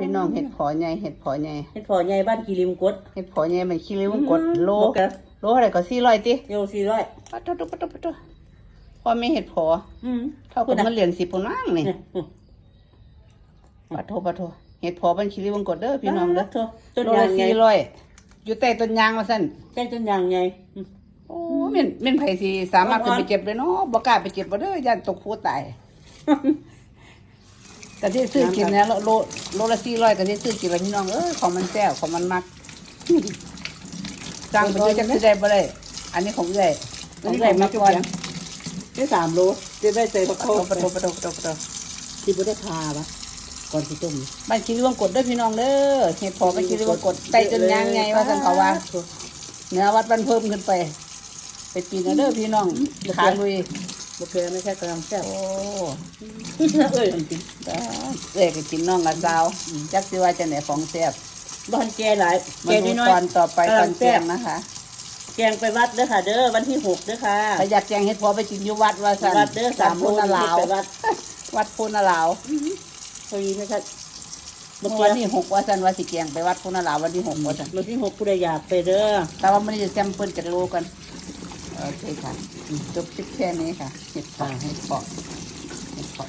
พี่น้องเห็ดผอใหญ่เห็ดผอใหญ่เฮ็ดพอใหญ่บ้านกีริมกดเห็ดผอใหญ่มันคิริวงกดโลบอกกันโลอะไรก็สี่ร้อยติโยสี่ร้อยปัดโตปัดโตปัดโตพอมีเห็ดผออืมเท่ากับมันเหรียญสิบปุ่นนั่งนี่เนี่ยอืมปัดโทปัดโทเห็ดผอมันคิริวงกดเด้อพี่น้องเด้อโถ่ต้นโลยาละงใหญ่สี่ร้อยอยู่ใต้ต้นยางว่าสั่นแจ้งต้นยางใหญ่อืมโอ้เม่นเม่นไผสิสามารถขึ้นไปเจ็บเลยเนาะบ่กล้าไปเจ็บบ่เด้อย่านตกผู้ตาย ก็ที่ซื้อกินนะโลโลโลละสี่ร้อยก็ที่ซื้อกินแล้วพี่น้องเอ้ยของมันแซ่บของมันมักสั่งไปด้วยจะซื้อได้บ่ได้อันนี้ของเอื้อยของเอื้อยมาก่อนได้สามโลจะได้เจอผักปะโขโตมปะโตปะโตปะโตปะโตที่บ่ได้คาปะก่อนที่ต้มบ้านคิริวงกดเด้อพี่น้องเด้อเห็ดพอบ้านคิริวงกดใต้จนยางไงว่าซั่นเขาว่าเหนือวัดบ้านเพิ่มขึ้นไป ไปปีนเอาเด้อพี่น้องขาลุย บ่เคยไม่ใช่กำลังแซ่บโอ้เอ้ยได้เอ้ยก็กินน้องกับสาวจักสิว่าจะไหนของแซ่บบ้านแกหลายมาแกดูน้อยตอนต่อไปตอนแจ้งนะคะๆแกงไปวัดเด้อค่ะ เด้อวันที่หกเด้อค่ะถ้าอยากแจ้งเฮ็ดพอไปกินอยู่วัดว่าซั่นวัดเด้อสามโลพุนาลาวไปวัดวัดพุนาลาวพอดีไหมคะเมื่อวันที่หกว่าซั่นว่าสิแกงไปวัดพุนาลาววันที่หกว่าซั่นวันที่หกผู้ใดอยากไปเด้อแต่ว่ามันจะแซมเปิลกันรู้กัน โอเคค่ะจบคลิปแค่นี้ค่ะเห็ดเพาะเห็ดเพาะเห็ดเพาะ